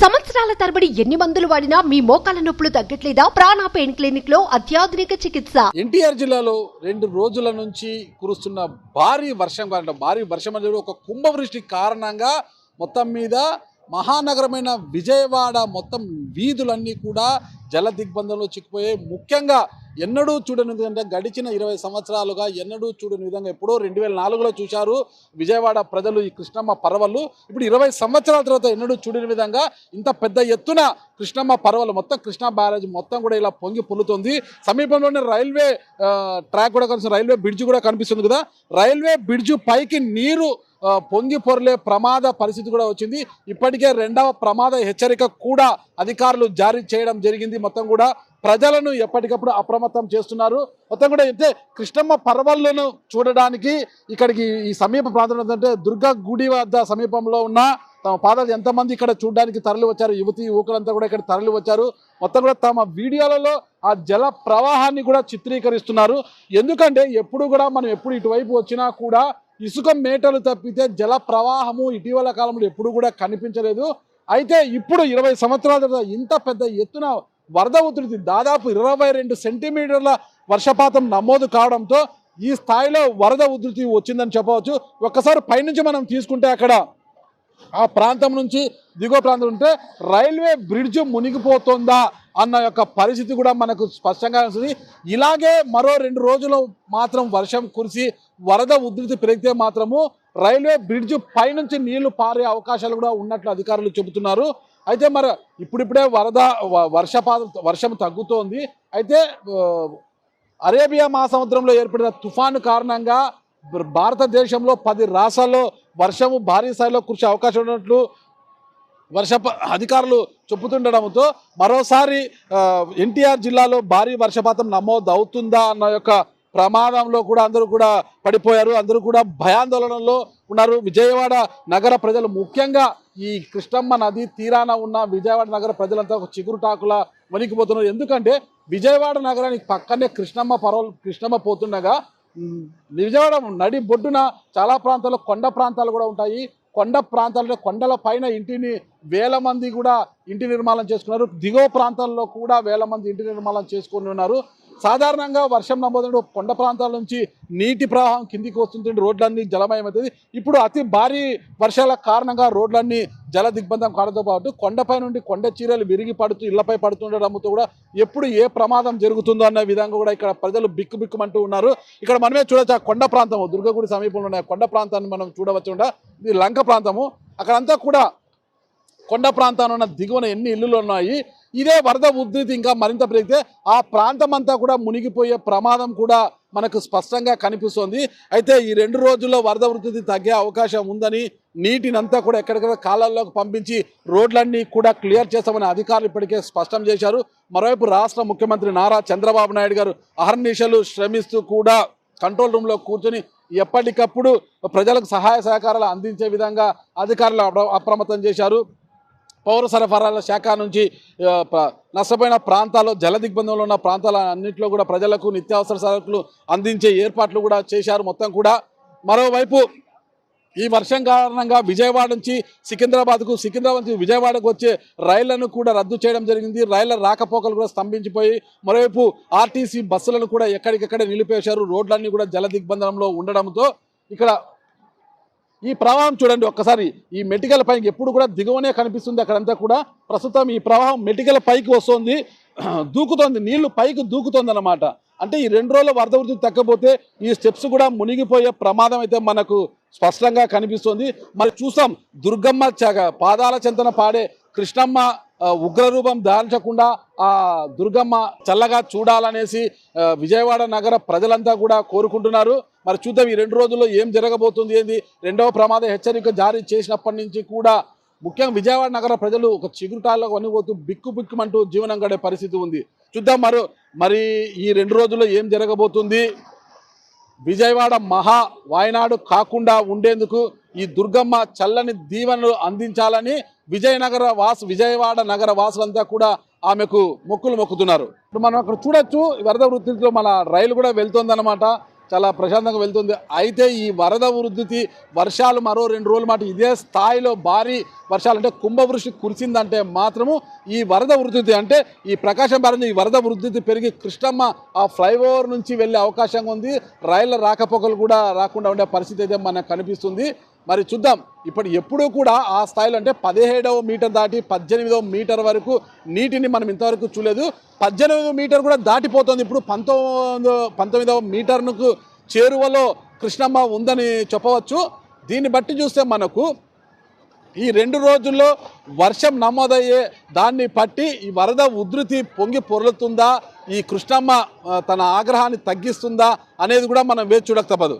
సంవత్సరాల తరబడి ఎన్ని మందులు వాడినా మీ మోకాల నొప్పులు తగ్గట్లేదా? ప్రాణ పెయిన్ క్లినిక్లో అత్యాధునిక చికిత్స. ఎన్టీఆర్ జిల్లాలో రెండు రోజుల నుంచి కురుస్తున్న భారీ వర్షం కారణం భారీ వర్షం అనేది ఒక కుంభవృష్టి కారణంగా మొత్తం మీద మహానగరమైన విజయవాడ మొత్తం వీధులన్నీ కూడా జల దిగ్బంధంలో చిక్కిపోయాయి. ముఖ్యంగా ఎన్నడూ చూడని విధంగా గడిచిన ఇరవై సంవత్సరాలుగా ఎన్నడూ చూడని విధంగా ఎప్పుడో రెండు వేల నాలుగులో చూశారు విజయవాడ ప్రజలు ఈ కృష్ణమ్మ పర్వలు. ఇప్పుడు ఇరవై సంవత్సరాల తర్వాత ఎన్నడూ చూడని విధంగా ఇంత పెద్ద ఎత్తున కృష్ణమ్మ పర్వలు మొత్తం కృష్ణా బ్యారేజ్ మొత్తం కూడా ఇలా పొంగి పొల్లుతుంది. సమీపంలోనే రైల్వే ట్రాక్ కూడా కనిపిస్తుంది. రైల్వే బ్రిడ్జ్ కూడా కనిపిస్తుంది కదా. రైల్వే బ్రిడ్జ్ పైకి నీరు పొంగి పొరలే ప్రమాద పరిస్థితి కూడా వచ్చింది. ఇప్పటికే రెండవ ప్రమాద హెచ్చరిక కూడా అధికారులు జారీ చేయడం జరిగింది మొత్తం కూడా. ప్రజలను ఎప్పటికప్పుడు అప్రమత్తం చేస్తున్నారు. మొత్తం కూడా అయితే కృష్ణమ్మ పర్వాలను చూడడానికి ఇక్కడికి ఈ సమీప ప్రాంతం ఏంటంటే దుర్గా గుడి వద్ద సమీపంలో ఉన్న తమ పాదాలు ఎంతమంది ఇక్కడ చూడడానికి తరలి వచ్చారు? యువతి యువకులంతా కూడా ఇక్కడ తరలి వచ్చారు. మొత్తం కూడా తమ వీడియోలలో ఆ జల ప్రవాహాన్ని కూడా చిత్రీకరిస్తున్నారు. ఎందుకంటే ఎప్పుడు కూడా మనం ఎప్పుడు ఇటువైపు వచ్చినా కూడా ఇసుక మేటలు తప్పితే జల ప్రవాహము ఇటీవల కాలంలో ఎప్పుడు కూడా కనిపించలేదు. అయితే ఇప్పుడు ఇరవై సంవత్సరాల తర్వాత ఇంత పెద్ద ఎత్తున వరద ఉధృతి దాదాపు ఇరవై రెండు సెంటీమీటర్ల వర్షపాతం నమోదు కావడంతో ఈ స్థాయిలో వరద ఉధృతి వచ్చిందని చెప్పవచ్చు. ఒక్కసారి పైనుంచి మనం తీసుకుంటే అక్కడ ఆ ప్రాంతం నుంచి దిగువ ప్రాంతం ఉంటే రైల్వే బ్రిడ్జ్ మునిగిపోతుందా? అన్న యొక్క పరిస్థితి కూడా మనకు స్పష్టంగా వస్తుంది ఇలాగే మరో రెండు రోజులు మాత్రం వర్షం కురిసి వరద ఉధృతి పెరిగితే మాత్రము రైల్వే బ్రిడ్జ్ పైనుంచి నీళ్ళు పారే అవకాశాలు కూడా ఉన్నట్లు అధికారులు చెబుతున్నారు. అయితే మరి ఇప్పుడిప్పుడే వరద వర్షపాత వర్షపాతం వర్షం తగ్గుతోంది. అయితే అరేబియా మహాసముద్రంలో ఏర్పడిన తుఫాను కారణంగా భారతదేశంలో పది రాష్ట్రాల్లో వర్షము భారీ స్థాయిలో కురిసే అవకాశం ఉన్నట్లు వర్ష అధికారులు చెబుతుండడంతో మరోసారి ఎన్టీఆర్ జిల్లాలో భారీ వర్షపాతం నమోదు అవుతుందా అన్న యొక్క ప్రమాదంలో కూడా అందరూ కూడా పడిపోయారు. అందరూ కూడా భయాందోళనలో ఉన్నారు. విజయవాడ నగర ప్రజలు ముఖ్యంగా ఈ కృష్ణమ్మ నది తీరాన ఉన్న విజయవాడ నగర ప్రజలంతా ఒక చిగురుటాకుల వణికిపోతున్నారు. ఎందుకంటే విజయవాడ నగరానికి పక్కనే కృష్ణమ్మ పర్వలు కృష్ణమ్మ పోతుండగా విజయవాడ నడి బొడ్డున చాలా ప్రాంతాల్లో కొండ ప్రాంతాలు కూడా ఉంటాయి. కొండ ప్రాంతాల్లో కొండల పైన ఇంటిని వేల మంది కూడా ఇంటి నిర్మాణం చేసుకున్నారు. దిగువ ప్రాంతాల్లో కూడా వేల మంది ఇంటి నిర్మాణం చేసుకుని ఉన్నారు. సాధారణంగా వర్షం నమోదు కొండ ప్రాంతాల నుంచి నీటి ప్రవాహం కిందికి వస్తుంటే రోడ్లన్నీ జలమయమవుతుంది. ఇప్పుడు అతి భారీ వర్షాల కారణంగా రోడ్లన్నీ జల దిగ్బంధం కావడంతో పాటు కొండపై నుండి కొండ చీరలు విరిగి పడుతూ ఇళ్ళపై పడుతుండడంతో కూడా ఎప్పుడు ఏ ప్రమాదం జరుగుతుందో అన్న విధంగా కూడా ఇక్కడ ప్రజలు బిక్కుబిక్కుమంటూ ఉన్నారు. ఇక్కడ మనమే చూడొచ్చు ఆ కొండ ప్రాంతం దుర్గగుడి సమీపంలో ఉన్న కొండ ప్రాంతాన్ని మనం చూడవచ్చు కూడా. ఇది లంక ప్రాంతము. అక్కడంతా కూడా కొండ ప్రాంతాన్ని ఉన్న దిగువన ఎన్ని ఇల్లులు ఉన్నాయి ఇదే వరద ఉధృతి ఇంకా మరింత పెరిగితే ఆ ప్రాంతం అంతా కూడా మునిగిపోయే ప్రమాదం కూడా మనకు స్పష్టంగా కనిపిస్తోంది. అయితే ఈ రెండు రోజుల్లో వరద ఉధృతి తగ్గే అవకాశం ఉందని నీటినంతా కూడా ఎక్కడికక్కడ కాలాల్లోకి పంపించి రోడ్లన్నీ కూడా క్లియర్ చేస్తామని అధికారులు ఇప్పటికే స్పష్టం చేశారు. మరోవైపు రాష్ట్ర ముఖ్యమంత్రి నారా చంద్రబాబు నాయుడు గారు అహర్నిశలు శ్రమిస్తూ కూడా కంట్రోల్ రూమ్లో కూర్చొని ఎప్పటికప్పుడు ప్రజలకు సహాయ సహకారాలు అందించే విధంగా అధికారులు అప్రమత్తం చేశారు. పౌర సరఫరాల శాఖ నుంచి నష్టపోయిన ప్రాంతాల్లో జల దిగ్బంధంలో ఉన్న ప్రాంతాల అన్నింటిలో కూడా ప్రజలకు నిత్యావసర సరుకులు అందించే ఏర్పాట్లు కూడా చేశారు మొత్తం కూడా. మరోవైపు ఈ వర్షం కారణంగా విజయవాడ నుంచి సికింద్రాబాద్కు సికింద్రాబాద్ నుంచి విజయవాడకు వచ్చే రైళ్ళను కూడా రద్దు చేయడం జరిగింది. రైళ్ళ రాకపోకలు కూడా స్తంభించిపోయి మరోవైపు ఆర్టీసీ బస్సులను కూడా ఎక్కడికెక్కడ నిలిపేశారు. రోడ్లన్నీ కూడా జల దిగ్బంధంలో ఉండడంతో ఇక్కడ ఈ ప్రవాహం చూడండి ఒక్కసారి. ఈ మెటికల పైకి ఎప్పుడు కూడా దిగువనే కనిపిస్తుంది. అక్కడంతా కూడా ప్రస్తుతం ఈ ప్రవాహం మెటికల పైకి వస్తుంది. దూకుతోంది. నీళ్ళు పైకి దూకుతోంది అనమాట అంటే ఈ రెండు రోజుల వరద వృద్ధి తగ్గపోతే ఈ స్టెప్స్ కూడా మునిగిపోయే ప్రమాదం అయితే మనకు స్పష్టంగా కనిపిస్తుంది. మరి చూసాం దుర్గమ్మ చగ పాదాల చెంతన పాడే కృష్ణమ్మ ఉగ్రరూపం ధారించకుండా ఆ దుర్గమ్మ చల్లగా చూడాలనేసి విజయవాడ నగర ప్రజలంతా కూడా కోరుకుంటున్నారు. మరి చూద్దాం ఈ రెండు రోజుల్లో ఏం జరగబోతుంది ఏంది? రెండవ ప్రమాద హెచ్చరిక జారీ చేసినప్పటి నుంచి కూడా ముఖ్యంగా విజయవాడ నగర ప్రజలు ఒక చిగురుటాల్లో కొనిపోతూ బిక్కు బిక్కుమంటూ జీవనం గడే పరిస్థితి ఉంది. చూద్దాం మరి మరి ఈ రెండు రోజుల్లో ఏం జరగబోతుంది? విజయవాడ మహా వాయనాడు కాకుండా ఉండేందుకు ఈ దుర్గమ్మ చల్లని దీవెనలు అందించాలని విజయనగర వాసు విజయవాడ నగర వాసులంతా కూడా ఆమెకు మొక్కులు మొక్కుతున్నారు. ఇప్పుడు మనం అక్కడ చూడొచ్చు వరద వృత్తిలో మన రైలు కూడా వెళ్తుందన్నమాట. చాలా ప్రశాంతంగా వెళ్తుంది. అయితే ఈ వరద ఉధృతి వర్షాలు మరో రెండు రోజుల మాట ఇదే స్థాయిలో భారీ వర్షాలు అంటే కుంభవృష్టి కురిసిందంటే మాత్రము ఈ వరద ఉధృతి అంటే ఈ ప్రకాశం బ్యారేజ్ ఈ వరద ఉధృతి పెరిగి కృష్ణమ్మ ఆ ఫ్లైఓవర్ నుంచి వెళ్ళే అవకాశం ఉంది. రైళ్ళ రాకపోకలు కూడా రాకుండా ఉండే పరిస్థితి అయితే మనకు కనిపిస్తుంది. మరి చూద్దాం. ఇప్పుడు ఎప్పుడూ కూడా ఆ స్థాయిలో అంటే పదిహేడవ మీటర్ దాటి పద్దెనిమిదవ మీటర్ వరకు నీటిని మనం ఇంతవరకు చూడలేదు. పద్దెనిమిదవ మీటర్ కూడా దాటిపోతుంది. ఇప్పుడు పంతొమ్మిదో పంతొమ్మిదవ మీటర్కు చేరువలో కృష్ణమ్మ ఉందని చెప్పవచ్చు. దీన్ని బట్టి చూస్తే మనకు ఈ రెండు రోజుల్లో వర్షం నమోదయ్యే దాన్ని పట్టి ఈ వరద ఉధృతి పొంగి పొరులుతుందా? ఈ కృష్ణమ్మ తన ఆగ్రహాన్ని తగ్గిస్తుందా? అనేది కూడా మనం వేచి చూడక తప్పదు.